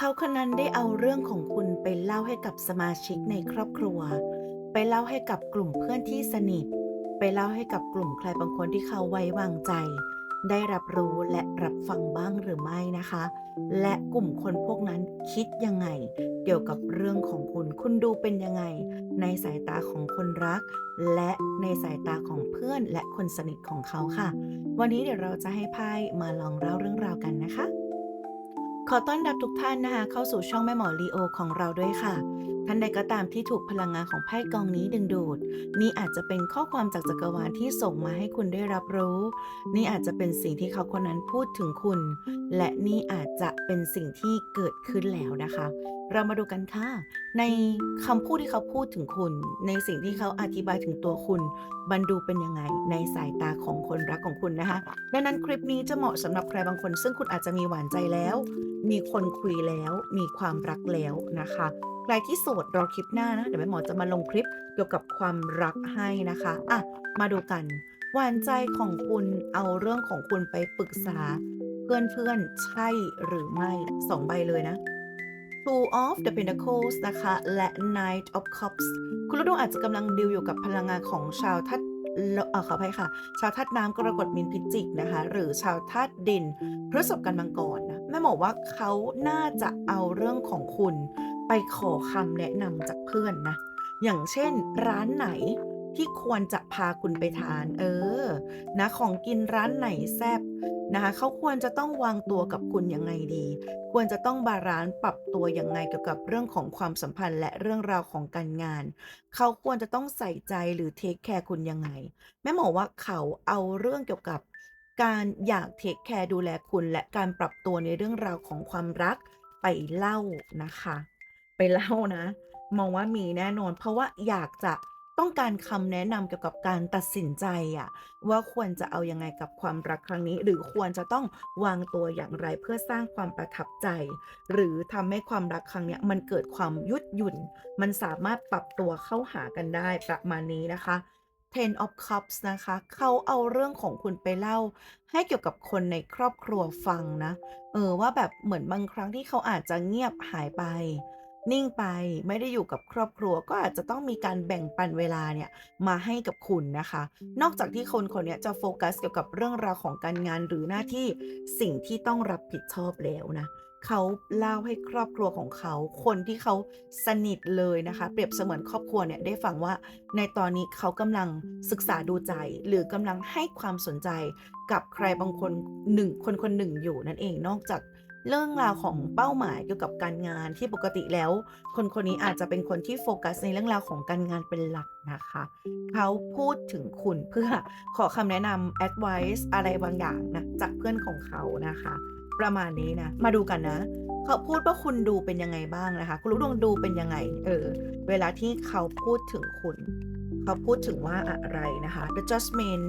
เขาคนนั้นได้เอาเรื่องของคุณไปเล่าให้กับสมาชิกในครอบครัว ไปเล่าให้กับกลุ่มเพื่อนที่สนิท ไปเล่าให้กับกลุ่มใครบางคนที่เขาไว้วางใจ ได้รับรู้และรับฟังบ้างหรือไม่นะคะ และกลุ่มคนพวกนั้นคิดยังไง เกี่ยวกับเรื่องของคุณ คุณดูเป็นยังไง ในสายตาของคนรัก และในสายตาของเพื่อนและคนสนิทของเขาค่ะ วันนี้เดี๋ยวเราจะให้ไพ่มาลองเล่าเรื่องราวกันนะคะ ขอต้อนรับทุกท่านนะคะ เข้าสู่ช่องแม่หมอลีโอของเราด้วยค่ะ ท่านใดก็ตามที่ถูกพลังงานของไพ่กองนี้ดึงดูด นี่อาจจะเป็นข้อความจากจักรวาลที่ส่งมาให้คุณได้รับรู้ นี่อาจจะเป็นสิ่งที่เขาคนนั้นพูดถึงคุณ และนี่อาจจะเป็นสิ่งที่เกิดขึ้นแล้วนะคะ เรามาดูกันค่ะ ในคำพูดที่เขาพูดถึงคุณ ในสิ่งที่เขาอธิบายถึงตัวคุณบันดูเป็นยังไงในสายตาของคนรักของคุณนะคะ ดังนั้นคลิปนี้จะเหมาะสำหรับใครบางคน ซึ่งคุณอาจจะมีหวานใจแล้ว มีคนคุยแล้ว มีความรักแล้วนะคะ ใครที่โสดรอคลิปหน้านะ เดี๋ยวแม่หมอจะมาลงคลิปเกี่ยวกับความรักให้นะคะอะมาดูกันหวานใจของคุณเอาเรื่องของคุณไปปรึกษา เพื่อนๆ ใช่หรือไม่สองใบเลยนะ Two of the Pentacles นะคะ และ Knight of Cups คุณลูกดวงอาจจะกำลังดิวอยู่กับพลังงานของชาวธาตุเออขออภัยค่ะ ชาวธาตุน้ำกรกฎมินพิจิกนะคะ หรือชาวธาตุดินพฤษภกันมังกรนะแม่หมอว่าเขาน่าจะเอาเรื่องของคุณ ไปขอคำแนะนำจากเพื่อนนะ อย่างเช่น ร้านไหนที่ควรจะพาคุณไปทาน เออ นะ ของกินร้านไหนแซบนะคะเขาควรจะต้องวางตัวกับคุณยังไงดี ควรจะต้องบาลานซ์ปรับตัวยังไงเกี่ยวกับเรื่องของความสัมพันธ์และเรื่องราวของการงาน เขาควรจะต้องใส่ใจหรือเทคแคร์คุณยังไง แม่หมอว่าเขาเอาเรื่องเกี่ยวกับการอยากเทคแคร์ดูแลคุณ และการปรับตัวในเรื่องราวของความรักไปเล่านะคะ ไปเล่านะ มองว่ามีแน่นอน เพราะว่าอยากจะต้องการคำแนะนำเกี่ยวกับการตัดสินใจอะว่าควรจะเอายังไงกับความรักครั้งนี้ หรือควรจะต้องวางตัวอย่างไรเพื่อสร้างความประทับใจ หรือทำให้ความรักครั้งเนี้ยมันเกิดความยุดหยุ่น มันสามารถปรับตัวเข้าหากันได้ประมาณนี้นะคะ Ten of Cups นะคะ เขาเอาเรื่องของคุณไปเล่า ให้เกี่ยวกับคนในครอบครัวฟังนะ เออว่าแบบเหมือนบางครั้งที่เขาอาจจะเงียบหายไป นิ่งไปไม่ได้อยู่กับครอบครัวก็อาจจะต้องมีการแบ่งปันเวลาเนี่ยมาให้กับคุณนะคะ นอกจากที่คนคนนี้จะโฟกัสเกี่ยวกับเรื่องราวของการงานหรือหน้าที่สิ่งที่ต้องรับผิดชอบแล้วนะเขาเล่าให้ครอบครัวของเขา คนที่เขาสนิทเลยนะคะ เปรียบเสมือนครอบครัวเนี่ยได้ฟังว่า ในตอนนี้เขากำลังศึกษาดูใจ หรือกำลังให้ความสนใจกับใครบางคนหนึ่งคนคนหนึ่งอยู่นั่นเองนอกจาก เรื่องราวของเป้าหมายเกี่ยวกับการงานที่ปกติแล้ว คนคนนี้อาจจะเป็นคนที่โฟกัสในเรื่องราวของการงานเป็นหลักนะคะ เขาพูดถึงคุณเพื่อขอคำแนะนำ advice อะไรบางอย่างนะจากเพื่อนของเขานะคะ ประมาณนี้นะ มาดูกันนะ เขาพูดว่าคุณดูเป็นยังไงบ้างนะคะ คุณรู้ดวงดูเป็นยังไง เออ เวลาที่เขาพูดถึงคุณ เขาพูดถึงว่าอะไรนะคะ the judgment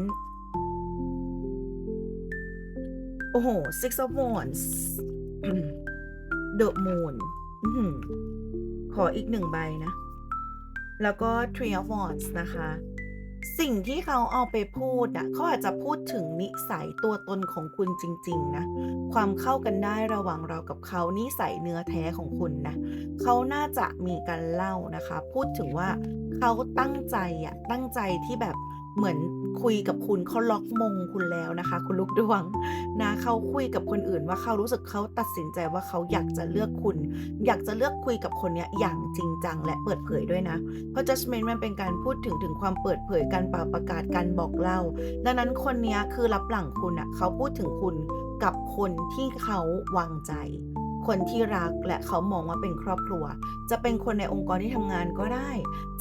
โอ้โห six of wands the moon อื้อหือขออีกหนึ่งใบนะ แล้วก็ Tree of wands นะคะ สิ่งที่เขาเอาไปพูดอะเขาอาจจะพูดถึงนิสัยตัวตนของคุณจริง ๆ นะ ความเข้ากันได้ระหว่างเรากับเขานิสัยเนื้อแท้ของคุณนะ เขาน่าจะมีการเล่านะคะ พูดถึงว่าเขาตั้งใจอะตั้งใจที่แบบเหมือน คุยกับคุณเขาล็อกมงคุณแล้วนะคะ คุณลูกดวงนะเขาคุยกับคนอื่นว่าเขารู้สึกเขาตัดสินใจว่าเขาอยากจะเลือกคุณ อยากจะเลือกคุยกับคนเนี้ยอย่างจริงจังและเปิดเผยด้วยนะ เพราะ judgment มันเป็นการพูดถึงถึงความเปิดเผยการป่าประกาศการบอกเล่า ดังนั้นคนเนี้ยคือรับหลังคุณอะเขาพูดถึงคุณกับคนที่เขาวางใจ คนที่รักและเขามองว่าเป็นครอบครัว จะเป็นคนในองค์กรที่ทำงานก็ได้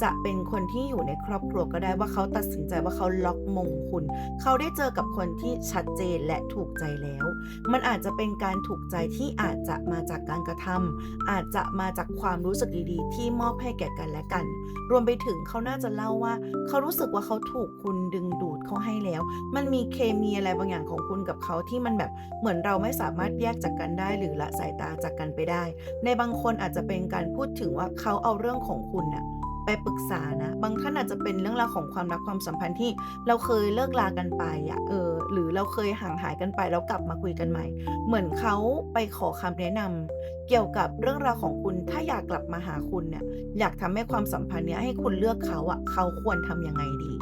จะเป็นคนที่อยู่ในครอบครัวก็ได้ว่าเขาตัดสินใจว่าเขาล็อกมงคุณ เขาได้เจอกับคนที่ชัดเจนและถูกใจแล้ว มันอาจจะเป็นการถูกใจที่อาจจะมาจากการกระทำอาจจะมาจากความรู้สึกดีๆ ที่มอบให้แก่กันและกัน รวมไปถึงเขาน่าจะเล่าว่า เขารู้สึกว่าเขาถูกคุณดึงดูดเขาให้แล้ว มันมีเคมีอะไรบางอย่างของคุณกับเขาที่มันแบบเหมือนเราไม่สามารถแยกจากกันได้หรือละสายตาจากกันไปได้ ในบางคนอาจจะเป็นการพูดถึงว่าเขาเอาเรื่องของคุณน่ะไปปรึกษานะ บางท่านอาจจะเป็นเรื่องราวของความรักความสัมพันธ์ที่เราเคยเลิกลากันไปอะเออ หรือเราเคยห่างหายกันไปแล้วกลับมาคุยกันใหม่ เหมือนเขาไปขอคำแนะนำเกี่ยวกับเรื่องราวของคุณ ถ้าอยากกลับมาหาคุณเนี่ย อยากทำให้ความสัมพันธ์เนี้ยให้คุณเลือกเขาอะเขาควรทำยังไงดี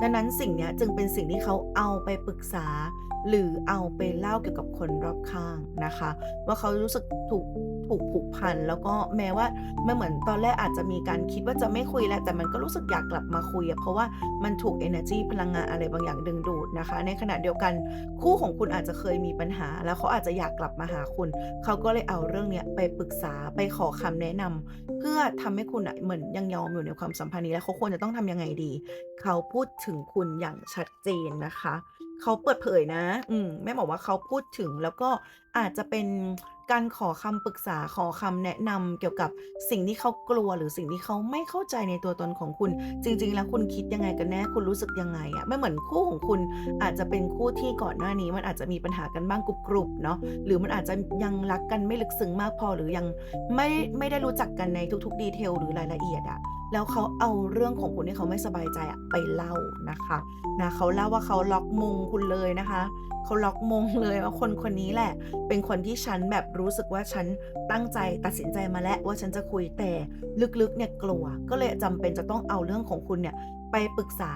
ดังนั้นสิ่งนี้จึงเป็นสิ่งที่เขาเอาไปปรึกษา หรือเอาไปเล่าเกี่ยวกับคนรอบข้างนะคะ ว่าเขารู้สึกถูก ถูกผูกพัน แล้วก็แม้ว่าไมันเหมือนตอนแรกอาจจะมีการคิดว่าจะไม่คุยแล้วแต่มันก็รู้สึกอยากกลับมาคุยเพราะว่ามันถูก energy พลังงานอะไรบางอย่างดึงดูดนะคะ ในขณะเดียวกันคู่ของคุณอาจจะเคยมีปัญหา แล้วเขาอาจจะอยากกลับมาหาคุณ เขาก็เลยเอาเรื่องเนี้ยไปปรึกษาไปขอคำแนะนำเพื่อทำให้คุณอะเหมือนยังยอมอยู่ในความสัมพันธ์นี้แล้วเขาควรจะต้องทำยังไงดี เขาพูดถึงคุณอย่างชัดเจนนะคะ เขาเปิดเผยนะ อืมแม่บอกว่าเขาพูดถึงแล้วก็อาจจะเป็น การขอคำปรึกษาขอคำแนะนำเกี่ยวกับสิ่งที่เขากลัวหรือสิ่งที่เขาไม่เข้าใจในตัวตนของคุณ จริง ๆ แล้วคุณคิดยังไงกันแน่คุณรู้สึกยังไงอะไม่เหมือนคู่ของคุณอาจจะเป็นคู่ที่ก่อนหน้านี้ มันอาจจะมีปัญหากันบ้างกรุบๆเนาะหรือมันอาจจะยังรักกันไม่ลึกซึ้งมากพอหรือยังไม่ไม่ได้รู้จักกันในทุกๆดีเทลหรือรายละเอียดอะ แล้วเขาเอาเรื่องของคุณที่เขาไม่สบายใจอะไปเล่านะคะนะเขาเล่าว่าเขาล็อกมงคุณเลยนะคะเขาล็อกมงเลยว่าคนคนนี้แหละ เป็นคนที่ฉันแบบรู้สึกว่าฉันตั้งใจตัดสินใจมาแล้วว่าฉันจะคุยแต่ลึกๆเนี่ยกลัว ก็เลยจำเป็นจะต้องเอาเรื่องของคุณเนี่ยไปปรึกษา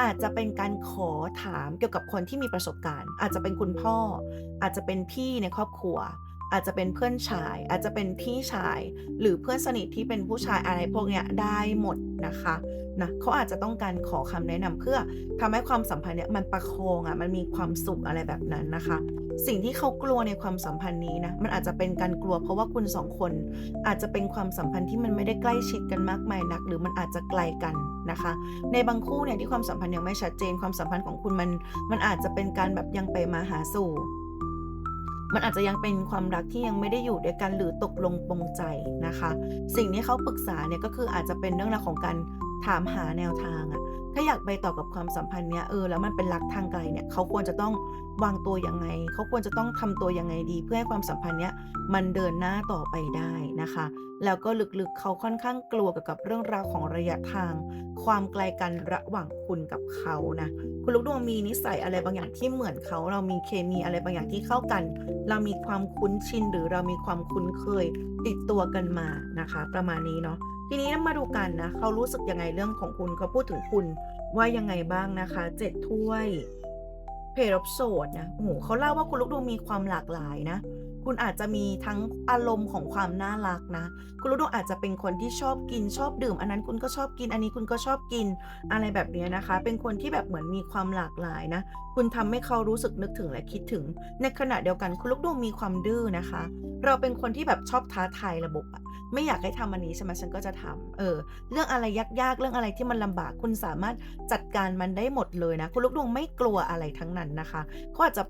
อาจจะเป็นการขอถามเกี่ยวกับคนที่มีประสบการณ์ อาจจะเป็นคุณพ่อ อาจจะเป็นพี่ในครอบครัว อาจจะเป็นเพื่อนชาย อาจจะเป็นพี่ชาย หรือเพื่อนสนิทที่เป็นผู้ชายอะไรพวกเนี้ยได้หมดนะคะนะเขาอาจจะต้องการขอคำแนะนำเพื่อทำให้ความสัมพันธ์เนี่ยมันประคองอะมันมีความสุขอะไรแบบนั้นนะคะ สิ่งที่เขากลัวในความสัมพันธ์นี้นะมันอาจจะเป็นการกลัวเพราะว่าคุณสองคน อาจจะเป็นความสัมพันธ์ที่มันไม่ได้ใกล้ชิดกันมากมายนัก หรือมันอาจจะไกลกันนะคะ ในบางคู่เนี่ยที่ความสัมพันธ์ยังไม่ชัดเจนความสัมพันธ์ของคุณมันมันอาจจะเป็นการแบบยังไปมาหาสู่ มันอาจจะยังเป็นความรักที่ยังไม่ได้อยู่ด้วยกันหรือตกลงปงใจนะคะ สิ่งที่เขาปรึกษาเนี่ยก็คืออาจจะเป็นเรื่องราวของการถามหาแนวทางอะ ถ้าอยากไปต่อกับความสัมพันธ์เนี้ยเออแล้วมันเป็นรักทางไกลเนี่ยเขาควรจะต้องวางตัวยังไง เขาควรจะต้องทำตัวยังไงดี เพื่อให้ความสัมพันธ์เนี้ยมันเดินหน้าต่อไปได้นะคะ แล้วก็ลึกๆเขาค่อนข้างกลัวเกี่ยวกับเรื่องราวของระยะทาง ความไกลกันระหว่างคุณกับเขานะคุณลูกดวงมีนิสัยอะไรบางอย่างที่เหมือนเขา เรามีเคมีอะไรบางอย่างที่เข้ากัน เรามีความคุ้นชินหรือเรามีความคุ้นเคยติดตัวกันมานะคะ ประมาณนี้เนาะ ทีนี้มาดูกันนะเขารู้สึกยังไงเรื่องของคุณเขาพูดถึงคุณว่ายังไงบ้างนะคะเจ็ดถ้วยเพลบโสดนะโอ้โหเขาเล่าว่าคุณลูกดูมีความหลากหลายนะ คุณอาจจะมีทั้งอารมณ์ของความน่ารักนะ คุณลูกดวงอาจจะเป็นคนที่ชอบกินชอบดื่ม อันนั้นคุณก็ชอบกิน อันนี้คุณก็ชอบกินอะไรแบบนี้นะคะ เป็นคนที่แบบเหมือนมีความหลากหลายนะ คุณทำให้เขารู้สึกนึกถึงและคิดถึง ในขณะเดียวกันคุณลูกดวงมีความดื้อนะคะ เราเป็นคนที่แบบชอบท้าทายระบบอะไม่อยากให้ทำอันนี้ใช่ไหมฉันก็จะทำเออ เรื่องอะไรยากๆ เรื่องอะไรที่มันลำบากคุณสามารถจัดการมันได้หมดเลยนะ คุณลูกดวงไม่กลัวอะไรทั้งนั้นนะคะเขาอาจจะ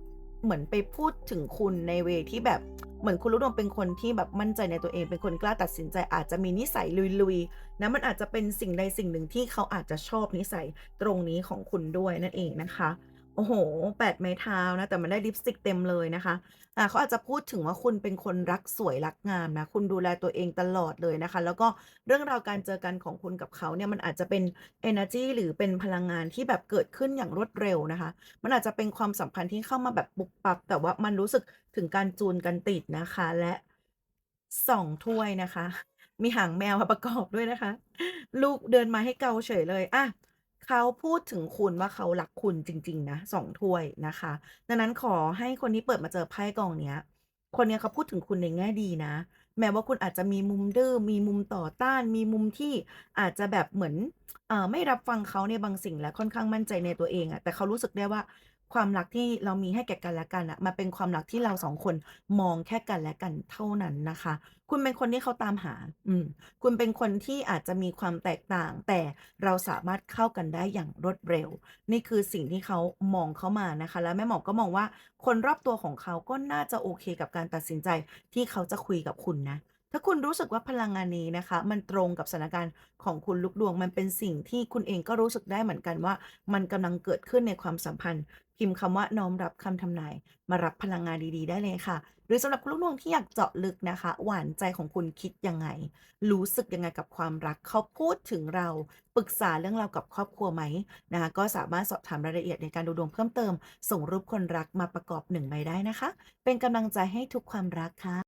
เหมือนไปพูดถึงคุณในเวที่แบบเหมือนคุณลูกดวงเป็นคนที่แบบมั่นใจในตัวเอง เป็นคนกล้าตัดสินใจอาจจะมีนิสัยลุยๆนะมันอาจจะเป็นสิ่งใดสิ่งหนึ่งที่เขาอาจจะชอบนิสัยตรงนี้ของคุณด้วยนั่นเองนะคะ โอ้โหแปดไม้เท้านะ แต่มันได้ลิปสติกเต็มเลยนะคะ อ่า เขาอาจจะพูดถึงว่าคุณเป็นคนรักสวยรักงามนะ คุณดูแลตัวเองตลอดเลยนะคะ แล้วก็เรื่องราวการเจอกันของคุณกับเขาเนี่ย มันอาจจะเป็น energy หรือเป็นพลังงานที่แบบเกิดขึ้นอย่างรวดเร็วนะคะ มันอาจจะเป็นความสัมพันธ์ที่เข้ามาแบบปุบปับ แต่ว่ามันรู้สึกถึงการจูนกันติดนะคะ และสองถ้วยนะคะ มีหางแมวมาประกอบด้วยนะคะ ลูกเดินมาให้เกาเฉยเลย อะ เขาพูดถึงคุณว่าเขารักคุณจริง ๆ นะสองถ้วยนะคะ ดังนั้นขอให้คนที่เปิดมาเจอไพ่กองเนี้ย คนเนี้ยเขาพูดถึงคุณในแง่ดีนะ แม้ว่าคุณอาจจะมีมุมดื้อมีมุมต่อต้าน มีมุมที่อาจจะแบบเหมือนเอ่อไม่รับฟังเขาในบางสิ่งและค่อนข้างมั่นใจในตัวเองอะแต่เขารู้สึกได้ว่า ความรักที่เรามีให้แก่กันและกันอะมันเป็นความรักที่เราสองคนมองแค่กันและกันเท่านั้นนะคะ คุณเป็นคนที่เขาตามหา อืม คุณเป็นคนที่อาจจะมีความแตกต่าง แต่เราสามารถเข้ากันได้อย่างรวดเร็ว นี่คือสิ่งที่เขามองเข้ามานะคะ แล้วแม่หมอก็มองว่าคนรอบตัวของเขาก็น่าจะโอเคกับการตัดสินใจที่เขาจะคุยกับคุณนะ ถ้าคุณรู้สึกว่าพลังงานนี้นะคะ มันตรงกับสถานการณ์ของคุณลูกดวง มันเป็นสิ่งที่คุณเองก็รู้สึกได้เหมือนกันว่า มันกำลังเกิดขึ้นในความสัมพันธ์ พิมพ์คำว่าน้อมรับคำทำนาย มารับพลังงานดีๆ ได้เลยค่ะ หรือสำหรับคุณลูกดวงที่อยากเจาะลึกนะคะ หวานใจของคุณคิดยังไง รู้สึกยังไงกับความรักเขาพูดถึงเราปรึกษาเรื่องเรากับครอบครัวไหมนะคะก็สามารถสอบถามรายละเอียดในการดูดวงเพิ่มเติม ส่งรูปคนรักมาประกอบ1ใบได้นะคะ เป็นกำลังใจให้ทุกความรักค่ะ